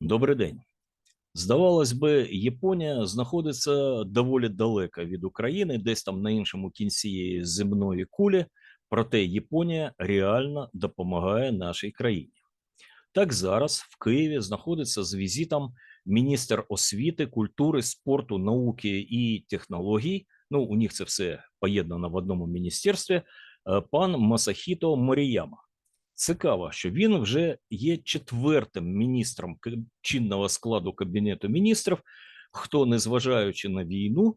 Добрий день. Здавалось би, Японія знаходиться доволі далеко від України, десь там на іншому кінці земної кулі. Проте Японія реально допомагає нашій країні. Так зараз в Києві знаходиться з візитом міністр освіти, культури, спорту, науки і технологій. Ну, у них це все поєднано в одному міністерстві. е, Пан Масахіто Моріяма. Цікаво, що він вже є четвертим міністром чинного складу кабінету міністрів, хто, незважаючи на війну,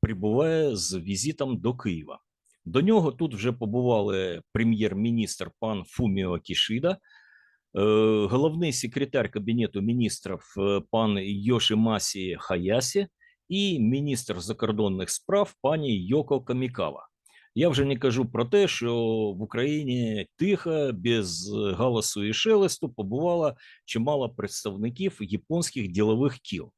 прибуває з візитом до Києва. До нього тут вже побували прем'єр-міністр пан Фуміо Кішида, е, головний секретар кабінету міністрів е, пан Йошимасі Хаясі і міністр закордонних справ пані Йоко Камікава. Я вже не кажу про те, що в Україні тихо, без е, галасу і шелесту побувало чимало представників японських ділових кіл,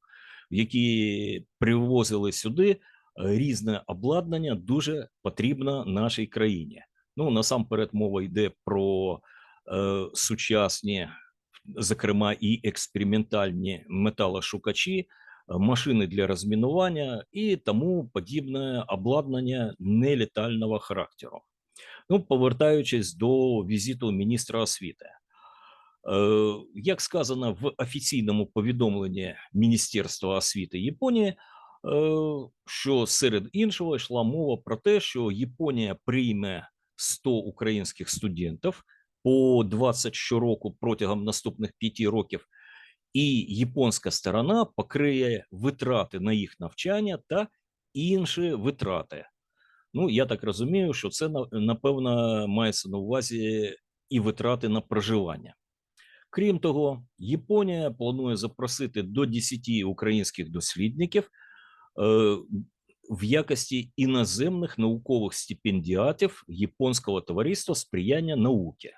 які привозили сюди е, різне обладнання, дуже потрібно нашій країні. Ну насамперед мова йде про е, сучасні, зокрема і експериментальні металошукачі, машини для розмінування і тому подібне обладнання нелітального характеру. Ну, повертаючись до візиту міністра освіти. Е, Як сказано в офіційному повідомленні Міністерства освіти Японії, е, що серед іншого йшла мова про те, що Японія прийме 100 українських студентів по 20 щороку протягом наступних 5 років, і японська сторона покриє витрати на їх навчання та інші витрати. Ну, я так розумію, що це на- напевно мається на увазі і витрати на проживання. Крім того, Японія планує запросити до 10 українських дослідників е, в якості іноземних наукових стипендіатів Японського товариства сприяння науки.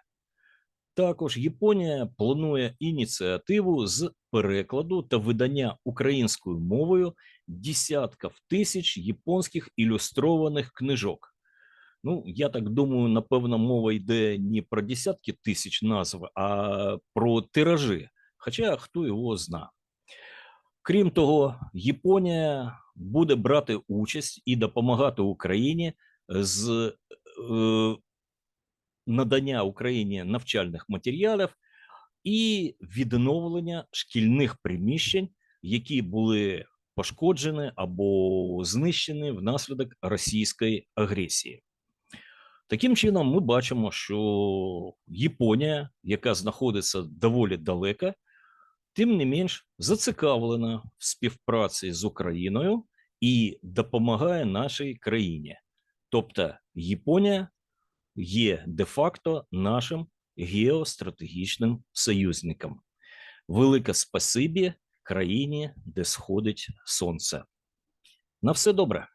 Також Японія планує ініціативу з перекладу та видання українською мовою десятків тисяч японських ілюстрованих книжок. Ну, я так думаю, напевно, мова йде не про десятки тисяч назв, а про тиражі. Хоча хто його зна. Крім того, Японія буде брати участь і допомагати Україні з е, надання Україні навчальних матеріалів і відновлення шкільних приміщень, які були пошкоджені або знищені внаслідок російської агресії. Таким чином, ми бачимо, що Японія, яка знаходиться доволі далеко, тим не менш зацікавлена в співпраці з Україною і допомагає нашій країні. Тобто Японія є де-факто нашим геостратегічним союзником. Велике спасибі країні, де сходить сонце. На все добре.